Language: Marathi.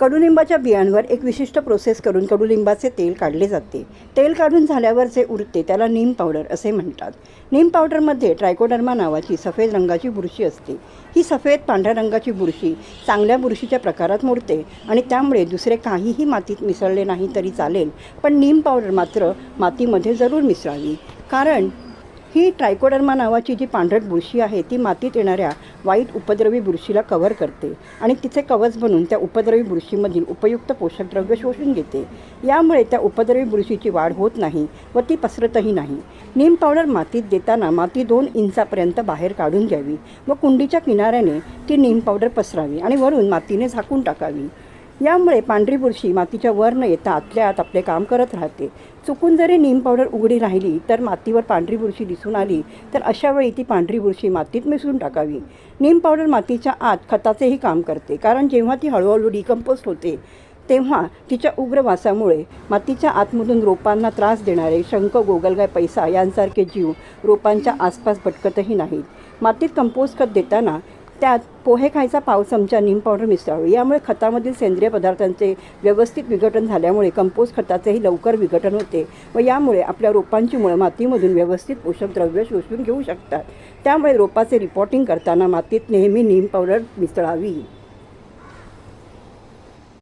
कडुलिंबाच्या बियांवर एक विशिष्ट प्रोसेस करून कडुलिंबाचे तेल काढले जाते. तेल काढून झाल्यावर जे उरते त्याला नीम पावडर असे म्हणतात. नीम पावडरमध्ये ट्रायकोडर्मा नावाची सफेद रंगाची बुरशी असते. ही सफेद पांढऱ्या रंगाची बुरशी चांगल्या बुरशीच्या प्रकारात मोडते आणि त्यामुळे दुसरे काहीही मातीत मिसळले नाही तरी चालेल पण नीम पावडर मात्र मातीमध्ये जरूर मिसळावी. कारण ही ट्रायकोडर्मा नावाची जी पांढरट बुरशी आहे ती मातीत येणाऱ्या वाईट उपद्रवी बुरशीला कव्हर करते आणि तिचे कवच बनून त्या उपद्रवी बुरशीमधील उपयुक्त पोषक द्रव्य शोषून घेते. यामुळे त्या उपद्रवी बुरशीची वाढ होत नाही व ती पसरतही नाही. नीम पावडर मातीत देताना माती दोन इंचापर्यंत बाहेर काढून घ्यावी व कुंडीच्या किनाऱ्याने ती नीम पावडर पसरावी आणि वरून मातीने झाकून टाकावी. यामुळे पांढरी बुरशी मातीच्या वर न येता आतल्या आत आपले काम करत राहते. चुकून जरी नीम पावडर उघडी राहिली तर मातीवर पांढरी बुरशी दिसून आली तर अशा वेळी ती पांढरी बुरशी मातीत मिसळून टाकावी. नीम पावडर मातीच्या आत खताचेही काम करते कारण जेव्हा ती हळूहळू डिकम्पोस्ट होते तेव्हा तिच्या उग्र वासामुळे मातीच्या आतमधून रोपांना त्रास देणारे शंख गोगलगाय पैसा यांसारखे जीव रोपांच्या आसपास भटकतही नाहीत. मातीत कंपोस्ट खत देताना त्यात पोहे खायचा पाव चमचा नीम पावडर मिसळावी यामुळे खतामधील सेंद्रिय पदार्थांचे व्यवस्थित विघटन झाल्यामुळे कंपोस्ट खताचेही लवकर विघटन होते व यामुळे आपल्या रोपांची मुळं मातीमधून व्यवस्थित पोषक द्रव्य शोषून घेऊ शकतात. त्यामुळे रोपाचे रिपोर्टिंग करताना मातीत नेहमी नीम पावडर मिसळावी.